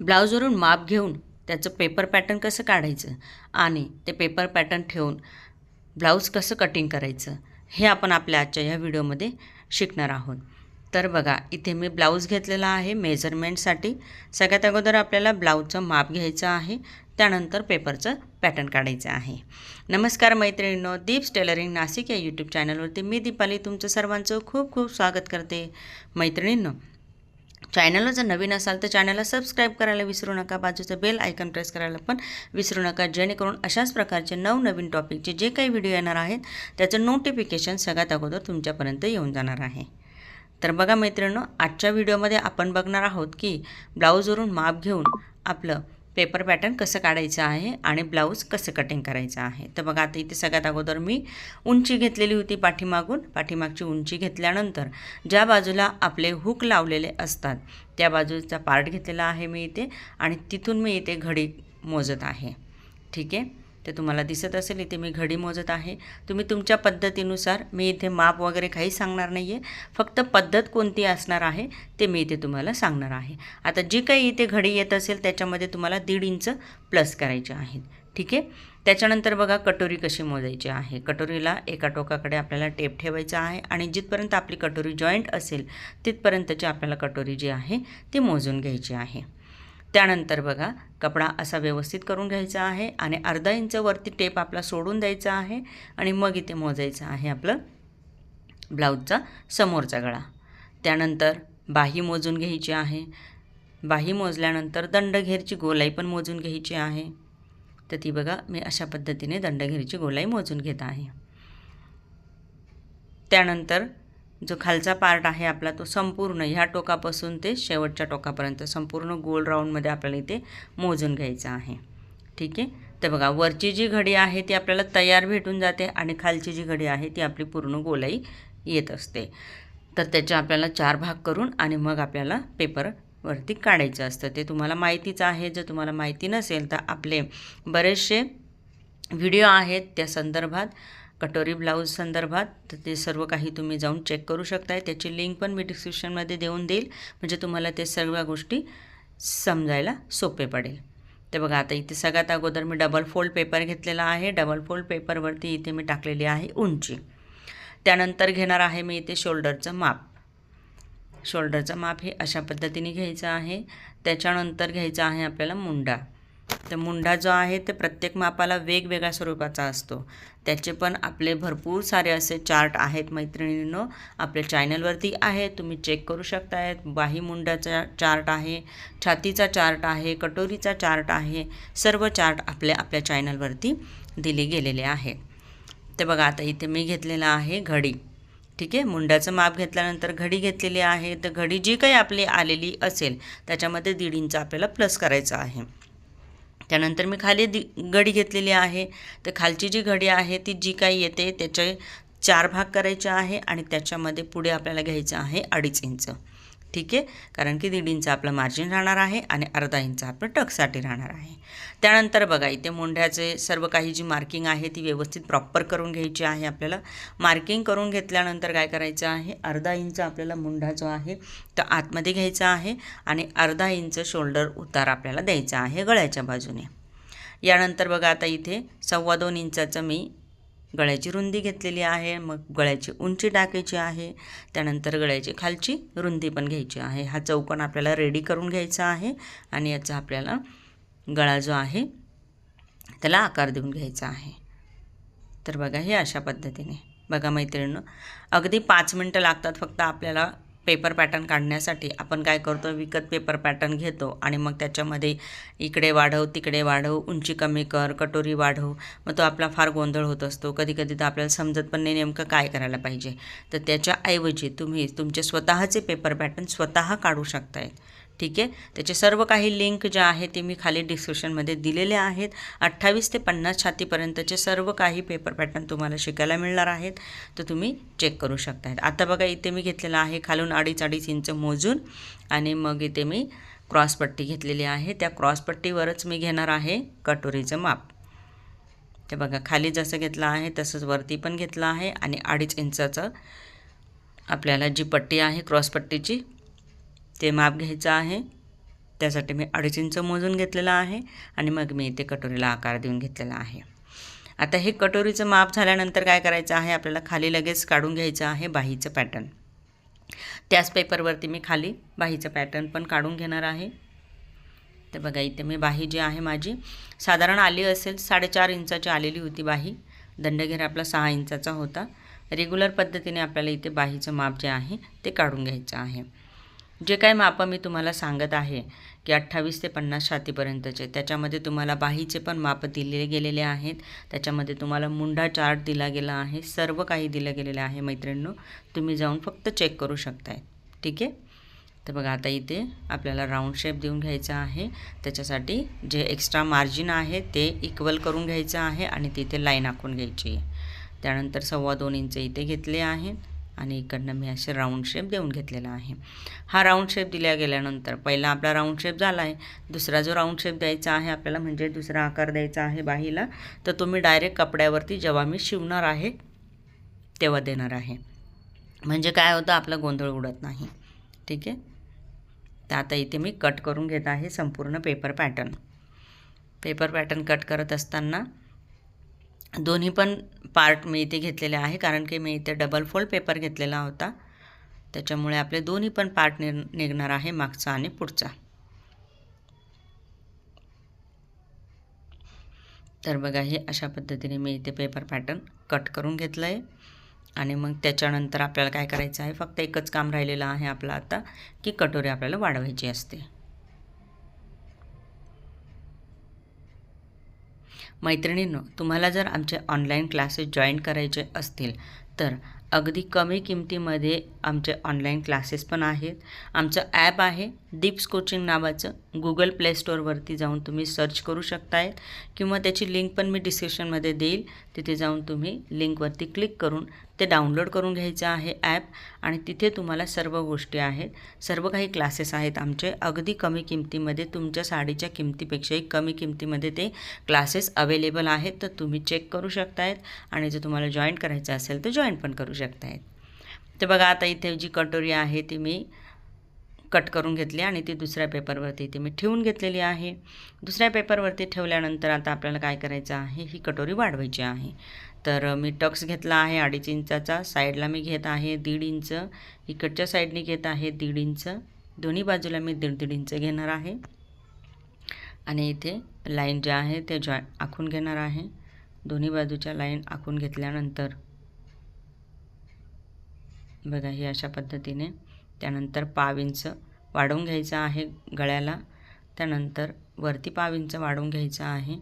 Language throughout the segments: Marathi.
ब्लाऊजवरून माप घेऊन त्याचं पेपर पॅटर्न कसं काढायचं आणि ते पेपर पॅटर्न ठेवून ब्लाऊज कसं कटिंग करायचं हे आपण आपल्या आजच्या ह्या व्हिडिओमध्ये शिकणार आहोत. तर बघा इथे मी ब्लाऊज घेतलेला आहे मेजरमेंटसाठी सगळ्यात अगोदर आपल्याला ब्लाऊजचं माप घ्यायचं आहे त्यानंतर पेपरचं पॅटर्न काढायचं आहे. नमस्कार मैत्रिणींनो दीप्स टेलरिंग नाशिक या यूट्यूब चॅनलवरती मी दीपाली तुमचं सर्वांचं खूप खूप स्वागत करते. मैत्रिणींनो चॅनलला जर नवीन असाल तर चॅनलला सबस्क्राईब करायला विसरू नका. बाजूचं बेल आयकन प्रेस करायला पण विसरू नका. जेणेकरून अशाच प्रकारचे नवनवीन टॉपिकचे जे काही व्हिडिओ येणार आहेत त्याचं नोटिफिकेशन सगळ्यात अगोदर तुमच्यापर्यंत येऊन जाणार आहे. तर बघा मैत्रिणींनो आजच्या व्हिडिओमध्ये आपण बघणार आहोत की ब्लाऊजवरून माप घेऊन आपलं पेपर पॅटर्न कसं काढायचं आहे आणि ब्लाऊज कसं कटिंग करायचं आहे. तर बघा आता इथे सगळ्यात अगोदर मी उंची घेतलेली होती पाठीमागून. पाठीमागची उंची घेतल्यानंतर ज्या बाजूला आपले हुक लावलेले असतात त्या बाजूचा पार्ट घेतलेला आहे मी इथे आणि तिथून मी इथे घडी मोजत आहे. ठीक आहे? ते तुम्हाला दिसत असेल इथे मी घडी मोजत आहे. तुम्ही तुमच्या पद्धतीनुसार मी इथे माप वगैरे काही सांगणार नाही आहे फक्त पद्धत कोणती असणार आहे ते मी इथे तुम्हाला सांगणार आहे. आता जी काही इथे घडी येत असेल त्याच्यामध्ये तुम्हाला दीड इंच प्लस करायचे आहेत. ठीक आहे? त्याच्यानंतर बघा कटोरी कशी मोजायची आहे. कटोरीला एका टोकाकडे आपल्याला टेप ठेवायचा आहे आणि जिथपर्यंत आपली कटोरी जॉईंट असेल तिथपर्यंतची आपल्याला कटोरी जी आहे ती मोजून घ्यायची आहे. त्यानंतर बघा कपडा असा व्यवस्थित करून घ्यायचा आहे आणि अर्धा इंच वरती टेप आपला सोडून द्यायचा आहे आणि मग इथे मोजायचं आहे आपलं ब्लाऊजचा समोरचा गळा. त्यानंतर बाही मोजून घ्यायची आहे. बाही मोजल्यानंतर दंडघेरची गोलाई पण मोजून घ्यायची आहे. तर ती बघा मी अशा पद्धतीने दंडघेरची गोलाई मोजून घेत आहे. त्यानंतर जो खालचा पार्ट आहे आपला तो संपूर्ण ह्या टोकापासून ते शेवटच्या टोकापर्यंत संपूर्ण गोल राऊंडमध्ये आपल्याला इथे मोजून घ्यायचं आहे. ठीक आहे? तर बघा वरची जी घडी आहे ती आपल्याला तयार भेटून जाते आणि खालची जी घडी आहे ती आपली पूर्ण गोलाई येत असते. तर त्याचे आपल्याला चार भाग करून आणि मग आपल्याला पेपर वरती काढायचं असतं. ते तुम्हाला माहितीच आहे. जर तुम्हाला माहिती नसेल तर आपले बरेचसे व्हिडिओ आहेत त्या संदर्भात. कटोरी ब्लाऊज संदर्भात तर ते सर्व काही तुम्ही जाऊन चेक करू शकताय. त्याची लिंक पण मी डिस्क्रिप्शनमध्ये देऊन देईल. म्हणजे तुम्हाला ते सर्व गोष्टी समजायला सोपे पडेल. तर बघा आता इथे सगळ्यात अगोदर मी डबल फोल्ड पेपर घेतलेला आहे. डबल फोल्ड पेपरवरती इथे मी टाकलेली आहे उंची. त्यानंतर घेणार आहे मी इथे शोल्डरचं माप. शोल्डरचं माप हे अशा पद्धतीने घ्यायचं आहे. त्याच्यानंतर घ्यायचं आहे आपल्याला मुंडा. तर मुंडा जो आहे ते प्रत्येक मापाला वेगवेगळ्या स्वरूपाचा असतो. त्याचे पण आपले भरपूर सारे असे चार्ट आहेत मैत्रिणींनो. आपल्या चॅनलवरती आहे तुम्ही चेक करू शकतायत. बाही मुंडाचा चार्ट आहे छातीचा चार्ट आहे कटोरीचा चार्ट आहे सर्व चार्ट आपल्या आपल्या चॅनलवरती दिले गेलेले आहेत ते बघा आता इथे मी घेतलेलं आहे घडी. ठीक आहे? मुंड्याचं माप घेतल्यानंतर घडी घेतलेली आहे. तर घडी जी काही आपली आलेली असेल त्याच्यामध्ये दीड इंच आपल्याला प्लस करायचं आहे. त्यानंतर मी खाली दि घडी घेतलेली आहे. तर खालची जी घडी आहे ती जी काही येते त्याचे चार भाग करायचे आहे आणि त्याच्यामध्ये पुढे आपल्याला घ्यायचं आहे अडीच इंच. ठीक आहे. कारण की दीड इंच आपलं मार्जिन राहणार आहे आणि अर्धा इंच आपलं टकसाठी राहणार आहे. त्यानंतर बघा इथे मोंढ्याचे सर्व काही जी मार्किंग आहे ती व्यवस्थित प्रॉपर करून घ्यायची आहे आपल्याला. मार्किंग करून घेतल्यानंतर काय करायचं आहे? अर्धा इंच आपल्याला मुंढा जो आहे तो आतमध्ये घ्यायचा आहे आणि अर्धा इंच शोल्डर उतार आपल्याला द्यायचा आहे गळ्याच्या बाजूने. यानंतर बघा आता इथे सव्वा दोन इंचाचं मी गळ्याची रुंदी घेतलेली आहे मग गळ्याची उंची टाकायची आहे त्यानंतर गळ्याची खालची रुंदी पण घ्यायची आहे. हा चौकण आपल्याला रेडी करून घ्यायचा आहे आणि याचा आपल्याला गळा जो आहे त्याला आकार देऊन घ्यायचा आहे. तर बघा हे अशा पद्धतीने. बघा मैत्रिणीनं अगदी पाच मिनटं लागतात फक्त आपल्याला पेपर पॅटर्न काढण्यासाठी आपण काय करतो? विकत पेपर पॅटर्न घेतो आणि मग त्याच्यामध्ये इकडे वाढव तिकडे वाढव उंची कमी कर कटोरी वाढव. मग तो आपला फार गोंधळ होत असतो. कधी कधी तर आपल्याला समजत पण नाही नेमकं काय करायला पाहिजे. तर त्याच्याऐवजी तुम्ही तुमचे स्वतःचे पेपर पॅटर्न स्वतः काढू शकताय. ठीक आहे? त्याचे सर्व काही लिंक ज्या आहेत ते मी खाली डिस्क्रिप्शनमध्ये दिलेले आहेत. अठ्ठावीस ते पन्नास छातीपर्यंतचे सर्व काही पेपर पॅटर्न तुम्हाला शिकायला मिळणार आहेत. तर तुम्ही चेक करू शकता आता बघा इथे मी घेतलेलं आहे खालून अडीच अडीच इंच मोजून आणि मग इथे मी क्रॉसपट्टी घेतलेली आहे. त्या क्रॉसपट्टीवरच मी घेणार आहे कटोरीचं माप. ते बघा खाली जसं घेतलं आहे तसंच वरती पण घेतलं आहे आणि अडीच इंचाचं आपल्याला जी पट्टी आहे क्रॉसपट्टीची ते माप घ्यायचं आहे. त्यासाठी मी अडीच इंच मोजून घेतलेलं आहे आणि मग मी इथे कटोरीला आकार देऊन घेतलेला आहे. आता हे कटोरीचं माप झाल्यानंतर काय करायचं आहे? आपल्याला खाली लगेच काढून घ्यायचं आहे बाहीचं पॅटर्न. त्याच पेपरवरती मी खाली बाहीचं पॅटर्न पण काढून घेणार आहे. तर बघा इथे मी बाही जी आहे माझी साधारण आली असेल साडेचार इंचाची आलेली होती बाही. दंडघेर आपला सहा इंचाचा होता. रेग्युलर पद्धतीने आपल्याला इथे बाहीचं माप जे आहे ते काढून घ्यायचं आहे. जे काय मापं मी तुम्हाला सांगत आहे की अठ्ठावीस ते पन्नास छातीपर्यंतचे. त्याच्यामध्ये तुम्हाला बाहीचे पण माप दिले गेलेले आहेत. त्याच्यामध्ये तुम्हाला मुंडा चार्ट दिला गेला आहे. सर्व काही दिलं गेलेलं आहे मैत्रिणींनो. तुम्ही जाऊन फक्त चेक करू शकताय. ठीक आहे? तर बघा आता इथे आपल्याला राऊंड शेप देऊन घ्यायचा आहे. त्याच्यासाठी जे एक्स्ट्रा मार्जिन आहे ते इक्वल करून घ्यायचं आहे आणि तिथे लाईन आखून घ्यायची आहे. त्यानंतर सव्वा दोन इंच इथे घेतले आहेत आणि इकडनं मी असे राऊंड शेप देऊन घेतलेला आहे. हा राऊंड शेप दिल्या गेल्यानंतर पहिला आपला राऊंड शेप झाला आहे दुसरा जो राऊंड शेप द्यायचा आहे आपल्याला म्हणजे दुसरा आकार द्यायचा आहे बाहीला तर तुम्ही डायरेक्ट कपड्यावरती जेव्हा मी शिवणार आहे तेव्हा देणार आहे. म्हणजे काय होतं आपला गोंधळ उडत नाही. ठीक आहे? तर आता इथे मी कट करून घेत आहे संपूर्ण paper pattern paper pattern cut करत असताना दोन्ही पण पार्ट मी इथे घेतलेले आहे कारण की मी इथे डबल फोल्ड पेपर घेतलेला होता. त्याच्यामुळे आपले दोन्ही पण पार्ट निर निघणार आहे मागचा आणि पुढचा. तर बघा हे अशा पद्धतीने मी इथे पेपर पॅटर्न कट करून घेतलं आहे आणि मग त्याच्यानंतर आपल्याला काय करायचं आहे फक्त एकच काम राहिलेलं आहे आपलं आता की कटोरी आपल्याला वाढवायची असते. मैत्रिणींनो तुम्हाला जर आमचे ऑनलाईन क्लासेस जॉईन करायचे असतील तर अगदी कमी किमतीमध्ये आमचे ऑनलाईन क्लासेस पण आहेत. आमचं ॲप आहे डीप्स कोचिंग नावाचं. गुगल प्ले स्टोअरवरती जाऊन तुम्ही सर्च करू शकताय. किंवा त्याची लिंक पण मी डिस्क्रिप्शनमध्ये देईल. तिथे जाऊन तुम्ही लिंकवरती क्लिक करून ते डाउनलोड करून घ्यायचं आहे ॲप आणि तिथे तुम्हाला सर्व गोष्टी आहेत. सर्व काही क्लासेस आहेत आमचे. अगदी कमी किमतीमध्ये तुमच्या साडीच्या किमतीपेक्षाही कमी किमतीमध्ये ते क्लासेस अवेलेबल आहेत. तर तुम्ही चेक करू शकतायत आणि जर तुम्हाला जॉईन करायचं असेल तर जॉईन पण करू शकतायत. तर बघा आता इथे जी कटोरी आहे ती मी कट करून घेतली आणि ती दुसऱ्या पेपरवरती ती मी ठेवून घेतलेली आहे. दुसऱ्या पेपरवरती ठेवल्यानंतर आता आपल्याला काय करायचं आहे? ही कटोरी वाढवायची आहे. तर मी टक्स घेतला आहे अडीच इंचाचा. साईडला मी घेत आहे दीड इंच. इकडच्या साईडने घेत आहे दीड इंच. दोन्ही बाजूला मी दीड दीड इंच घेणार आहे. आणि इथे लाईन जे आहे ते जॉ आखून घेणार आहे. दोन्ही बाजूच्या लाईन आखून घेतल्यानंतर बघा ही अशा पद्धतीने त्यानंतर पाव इंच वाढवून घ्यायचं आहे गळ्याला. त्यानंतर वरती पाव इंच वाढवून घ्यायचं आहे.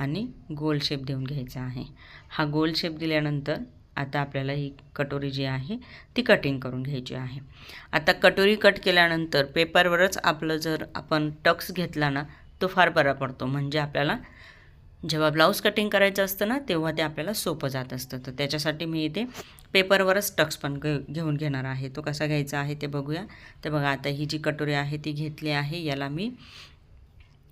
आणि गोल शेप देऊन घ्यायचा आहे. हा गोल शेप दिल्यानंतर आता आपल्याला ही कटोरी जी आहे ती कटिंग करून घ्यायची आहे. आता कटोरी कट केल्यानंतर पेपरवरच आपलं जर आपण टक्स घेतला ना तो फार बरा पडतो. म्हणजे आपल्याला जेव्हा ब्लाऊज कटिंग करायचं असतं ना तेव्हा ते आपल्याला सोपं जात असतं. तर त्याच्यासाठी मी इथे पेपरवरच टक्स पण घे घेऊन घेणार आहे. तो कसा घ्यायचा आहे ते बघूया. तर बघा आता ही जी कटोरी आहे ती घेतली आहे. याला मी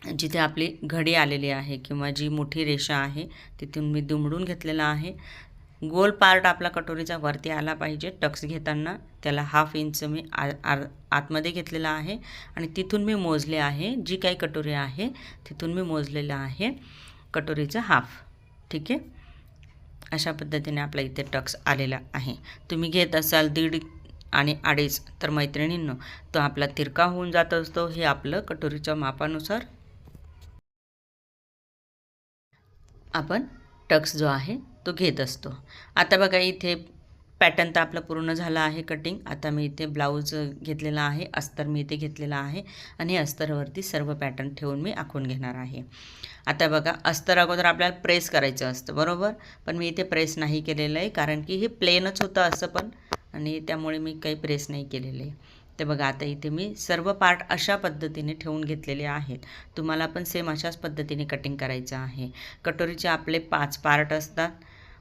जिथे आपली घडी आलेली आहे किंवा जी मोठी रेषा आहे तिथून मी दुमडून घेतलेला आहे. गोल पार्ट आपला कटोरीचा वरती आला पाहिजे. टक्स घेताना त्याला हाफ इंच मी आ आर आतमध्ये घेतलेला आहे आणि तिथून मी मोजले आहे जी काही कटोरी आहे तिथून मी मोजलेलं आहे कटोरीचं हाफ. ठीक आहे? अशा पद्धतीने आपल्या इथे टक्स आलेला आहे. तुम्ही घेत असाल दीड आणि अडीच तर मैत्रिणींनो तो आपला तिरका होऊन जात असतो. हे आपलं कटोरीच्या मापानुसार आपण टक्स जो आहे तो घेत असतो. आता बघा इथे पॅटर्न तर आपलं पूर्ण झालं आहे कटिंग. आता मी इथे ब्लाऊज घेतलेला आहे अस्तर मी इथे घेतलेला आहे आणि अस्तरवरती सर्व पॅटर्न ठेवून मी आखून घेणार आहे. आता बघा अस्तर अगोदर आपल्याला प्रेस करायचं असतं बरोबर? पण मी इथे प्रेस नाही केलेलं आहे कारण की हे प्लेनच होतं असं पण. आणि त्यामुळे मी काही प्रेस नाही केलेलं आहे. ते बघा आता इथे मी सर्व पार्ट अशा पद्धतीने ठेवून घेतलेले आहेत. तुम्हाला पण सेम अशाच पद्धतीने कटिंग करायचं आहे. कटोरीचे आपले पाच पार्ट असतात.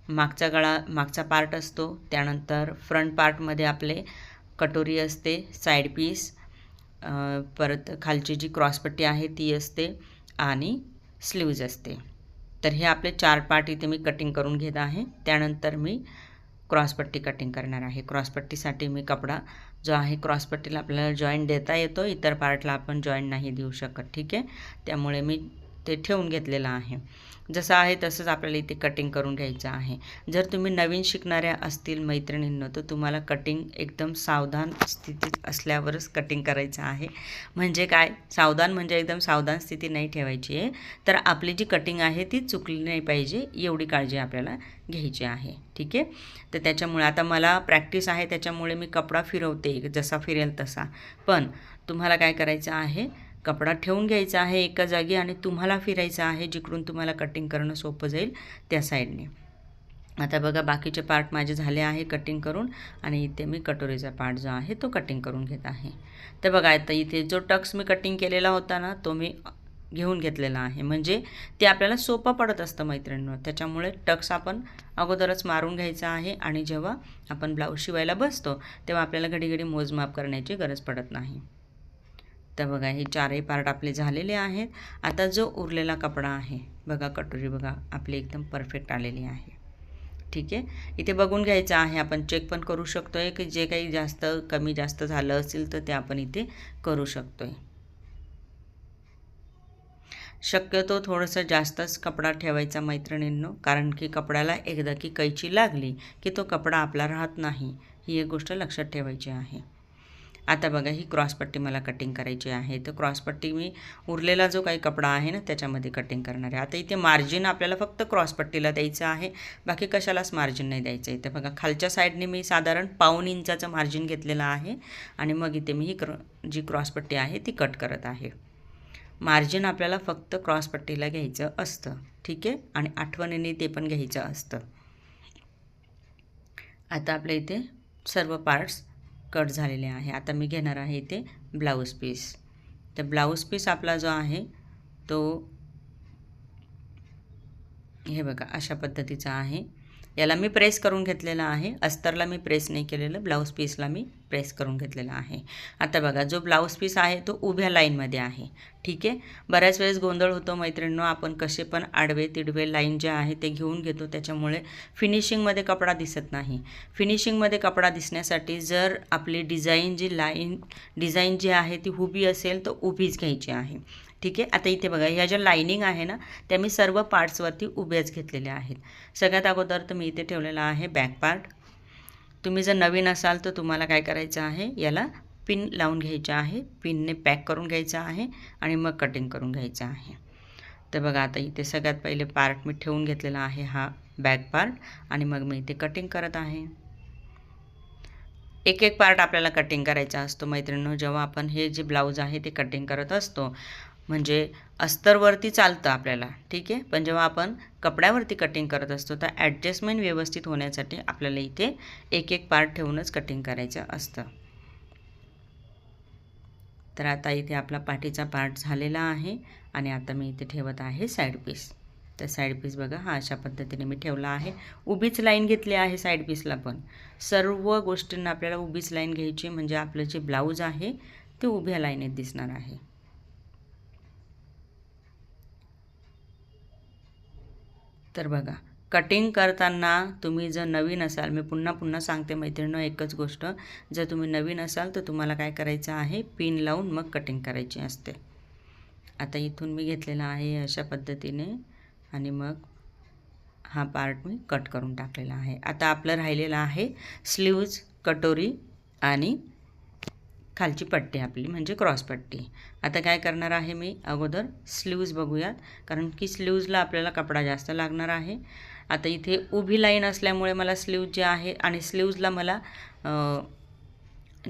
मागचा गळा मागचा पार्ट असतो. त्यानंतर फ्रंट पार्टमध्ये आपले कटोरी असते साईड पीस परत खालची जी क्रॉसपट्टी आहे ती असते आणि स्लीव्ज असते. तर हे आपले चार पार्ट इथे मी कटिंग करून घेत आहे. त्यानंतर मी क्रॉसपट्टी कटिंग करणार आहे. क्रॉसपट्टीसाठी मी कपडा जो आहे क्रॉसपट्टीला आपल्याला जॉईंट देता येतो. इतर पार्टला आपण जॉईंट नाही देऊ शकत. ठीक आहे? त्यामुळे मी ते ठेवून घेतलेलं आहे. जसं आहे तसंच आपल्याला इथे कटिंग करून घ्यायचं आहे. जर तुम्ही नवीन शिकणाऱ्या असतील मैत्रिणींना तर तुम्हाला कटिंग एकदम सावधान स्थितीत असल्यावरच कटिंग करायचं आहे. म्हणजे काय? सावधान म्हणजे एकदम सावधान स्थिती नाही ठेवायची आहे. तर आपली जी कटिंग आहे ती चुकली नाही पाहिजे एवढी काळजी आपल्याला घ्यायची आहे. ठीक आहे? तर त्याच्यामुळे आता मला प्रॅक्टिस आहे त्याच्यामुळे मी कपडा फिरवते जसा फिरेल तसा. पण तुम्हाला काय करायचं आहे? कपडा ठेवून घ्यायचा आहे एका जागी आणि तुम्हाला फिरायचं आहे जिकडून तुम्हाला कटिंग करणं सोपं जाईल त्या साईडने आता बघा बाकीचे पार्ट माझे झाले आहे कटिंग करून आणि इथे मी कटोरीचा पार्ट जो आहे तो कटिंग करून घेत आहे. तर बघा आता इथे जो टक्स मी कटिंग केलेला होता ना तो मी घेऊन घेतलेला आहे. म्हणजे ते आपल्याला सोपं पडत असतं मैत्रिणींवर त्याच्यामुळे टक्स आपण अगोदरच मारून घ्यायचा आहे आणि जेव्हा आपण ब्लाऊज शिवायला बसतो तेव्हा आपल्याला घडी घडी मोजमाप करण्याची गरज पडत नाही. तर बघा हे चारही पार्ट आपले झालेले आहेत. आता जो उरलेला कपडा आहे बघा कटोरी बघा आपली एकदम परफेक्ट आलेली आहे. ठीक आहे? इथे बघून घ्यायचं आहे आपण चेक पण करू शकतो आहे की जे काही जास्त कमी जास्त झालं असेल तर ते आपण इथे करू शकतो आहे शक्यतो थोडंसं जास्तच कपडा ठेवायचा मैत्रिणींनो कारण की कपड्याला एकदा की कैची लागली की तो कपडा आपला राहत नाही. ही एक गोष्ट लक्षात ठेवायची आहे. आता बघा ही क्रॉसपट्टी मला कटिंग करायची आहे. तर क्रॉसपट्टी मी उरलेला जो काही कपडा आहे ना त्याच्यामध्ये कटिंग करणार आहे. आता इथे मार्जिन आपल्याला फक्त क्रॉसपट्टीला द्यायचं आहे. बाकी कशालाच मार्जिन नाही द्यायचं इथे बघा खालच्या साईडने मी साधारण पाऊन इंचाचं मार्जिन घेतलेलं आहे. आणि मग इथे मी ही क्र जी क्रॉसपट्टी आहे ती कट करत आहे. मार्जिन आपल्याला फक्त क्रॉसपट्टीला घ्यायचं असतं. ठीक आहे? आणि आठवणीने ते पण घ्यायचं असतं. आता आपल्या इथे सर्व पार्ट्स कट झालेले आहे. आता मी घेणार आहे इथे ब्लाऊज पीस. तर ब्लाऊज पीस आपला जो आहे तो हे बघा अशा पद्धतीचा आहे. याला मी प्रेस करून घेतलेला आहे. अस्तरला मी प्रेस नाही केलेलं ब्लाऊज पीसला मी प्रेस करून घेतलेला आहे. आता बघा जो ब्लाऊज पीस आहे तो उभ्या लाईनमध्ये आहे. ठीक आहे? बऱ्याच वेळेस गोंधळ होतो मैत्रिणींनो आपण कसे पण आडवे तिडवे लाईन जे आहे ते घेऊन घेतो त्याच्यामुळे फिनिशिंगमध्ये कपडा दिसत नाही. फिनिशिंगमध्ये कपडा दिसण्यासाठी जर आपली डिझाईन जी लाईन डिझाईन जी आहे ती उभी असेल तर उभीच घ्यायची आहे. ठीक आहे? आता इथे बघा ह्या ज्या लाईनिंग आहे ना त्या मी सर्व पार्ट्सवरती उभ्याच घेतलेल्या आहेत. सगळ्यात अगोदर तर मी इथे ठेवलेला आहे बॅक पार्ट तुम्ही जर नवीन असाल तर तुम्हाला काय करायचं आहे? याला पिन लावून घ्यायचं आहे. पिनने पॅक करून घ्यायचं आहे आणि मग कटिंग करून घ्यायचं आहे. तर बघा आता इथे सगळ्यात पहिले पार्ट मी ठेवून घेतलेला आहे हा बॅक पार्ट आणि मग मी इथे कटिंग करत आहे. एक एक पार्ट आपल्याला कटिंग करायचा असतो. मैत्रिणींनो जेव्हा आपण हे जे ब्लाऊज आहे ते कटिंग करत असतो म्हणजे अस्तरवरती चालतं आपल्याला ठीक आहे? पण जेव्हा आपण कपड्यावरती कटिंग करत असतो तर ॲडजस्टमेंट व्यवस्थित होण्यासाठी आपल्याला इथे एक एक पार्ट ठेवूनच कटिंग करायचं असतं. तर आता इथे आपला पाठीचा पार्ट झालेला आहे आणि आता मी इथे ठेवत आहे साईड पीस तर साईड पीस बघा हा अशा पद्धतीने मी ठेवला आहे. उभीच लाईन घेतली आहे साईड पीसला पण. सर्व गोष्टींना आपल्याला उभीच लाईन घ्यायची म्हणजे आपलं जे ब्लाऊज आहे ते उभ्या लाईनीत दिसणार आहे. तर बघा कटिंग करताना तुम्ही जर नवीन असाल मी पुन्हा पुन्हा सांगते मैत्रिणीनं एकच गोष्ट जर तुम्ही नवीन असाल तर तुम्हाला काय करायचं आहे पिन लावून मग कटिंग करायची असते. आता इथून मी घेतलेला आहे अशा पद्धतीने आणि मग हा पार्ट मी कट करून टाकलेला आहे. आता आपलं राहिलेलं आहे स्लीव्ज कटोरी आणि खालची पट्टी आपली म्हणजे क्रॉस पट्टी. आता काय करणार आहे मी? अगोदर स्लीव्ज बघूयात कारण की स्लीव्जला आपल्याला कपडा जास्त लागणार आहे. आता इथे उभी लाईन असल्यामुळे मला स्लीव्ज जे आहे आणि स्लीव्जला मला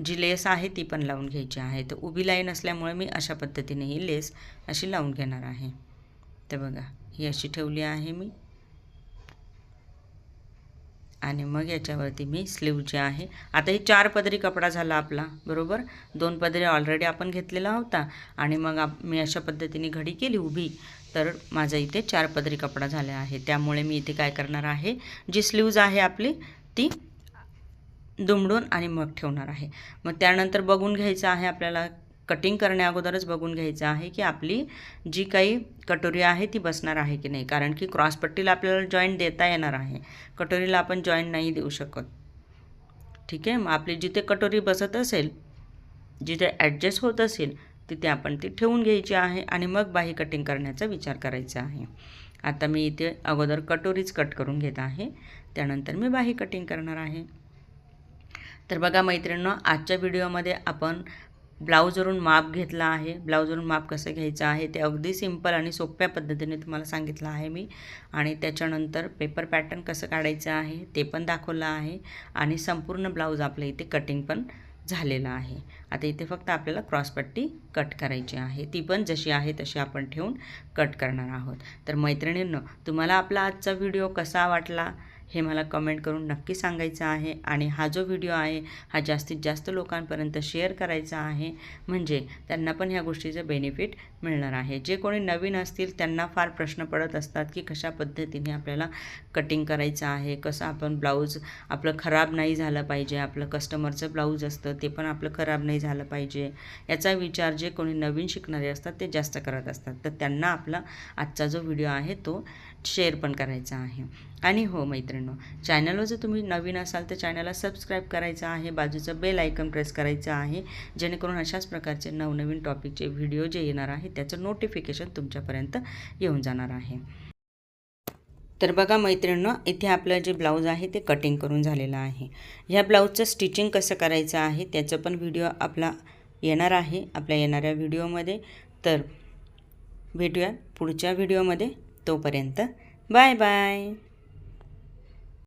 जी लेस आहे ती पण लावून घ्यायची आहे. तर उभी लाईन असल्यामुळे मी अशा पद्धतीने ही लेस अशी लावून घेणार आहे. तर बघा ही अशी ठेवली आहे मी. आणि मग याच्यावरती मी स्लीव जे आहे आता हे चार पदरी कपडा झाला आपला बरोबर? दोन पदरी ऑलरेडी आपण घेतलेला होता आणि मग आप मी अशा पद्धतीने घडी केली उभी. तर माझा इथे चार पदरी कपडा झाला आहे त्यामुळे मी इथे काय करणार आहे? जी स्लीव्ज आहे आपली ती दुमडून आणि मग ठेवणार आहे. मग त्यानंतर बघून घ्यायचं आहे आपल्याला कटिंग करण्या अगोदरच बघून घ्यायचं आहे की आपली जी काही कटोरी आहे ती बसणार आहे की नाही. कारण की क्रॉसपट्टीला आपल्याला जॉईंट देता येणार आहे. कटोरीला आपण जॉईंट नाही देऊ शकत. ठीक आहे? मग आपली जिथे कटोरी बसत असेल जिथे ॲडजस्ट होत असेल तिथे आपण ती ठेवून घ्यायची आहे आणि मग बाही कटिंग करण्याचा विचार करायचा आहे. आता मी इथे अगोदर कटोरीच कट करून घेत आहे. त्यानंतर मी बाही कटिंग करणार आहे. तर बघा मैत्रिणींनो आजच्या व्हिडिओमध्ये आपण ब्लाऊजवरून माप घेतला आहे. ब्लाऊजवरून माप कसं घ्यायचं आहे ते अगदी सिंपल आणि सोप्या पद्धतीने तुम्हाला सांगितलं आहे मी. आणि त्याच्यानंतर पेपर पॅटर्न कसं काढायचं आहे ते पण दाखवलं आहे. आणि संपूर्ण ब्लाऊज आपल्या इथे कटिंग पण झालेलं आहे. आता इथे फक्त आपल्याला क्रॉसपट्टी कट करायची आहे. ती पण जशी आहे तशी आपण ठेवून कट करणार आहोत. तर मैत्रिणींनो तुम्हाला आपला आजचा व्हिडिओ कसा वाटला? हे मला कमेंट करून नक्की सांगायचं आहे. आणि हा जो व्हिडिओ आहे हा जास्तीत जास्त लोकांपर्यंत शेअर करायचा आहे. म्हणजे त्यांना पण ह्या गोष्टीचं बेनिफिट मिळणार आहे. जे कोणी नवीन असतील त्यांना फार प्रश्न पडत असतात की कशा पद्धतीने आपल्याला कटिंग करायचं आहे कसं आपण ब्लाऊज आपलं खराब नाही झालं पाहिजे आपलं कस्टमरचं ब्लाऊज असतं ते पण आपलं खराब नाही झालं पाहिजे. याचा विचार जे कोणी नवीन शिकणारे असतात ते जास्त करत असतात. तर त्यांना आपला आजचा जो व्हिडिओ आहे तो शेअर पण करायचा आहे. आणि हो मैत्रिणींनो चॅनलवर जर तुम्ही नवीन असाल तर चॅनलला सबस्क्राईब करायचं आहे बाजूचं बेल आयकन प्रेस करायचं आहे जेणेकरून अशाच प्रकारचे नवनवीन टॉपिकचे व्हिडिओ जे येणार आहे त्याचं नोटिफिकेशन तुमच्यापर्यंत येऊन जाणार आहे. तर बघा मैत्रिणींनो इथे आपलं जे ब्लाऊज आहे ते कटिंग करून झालेलं आहे. ह्या ब्लाऊजचं स्टिचिंग कसं करायचं आहे त्याचं पण व्हिडिओ आपला येणार आहे आपल्या येणाऱ्या व्हिडिओमध्ये तर भेटूया पुढच्या व्हिडिओमध्ये तोपर्यंत बाय बाय.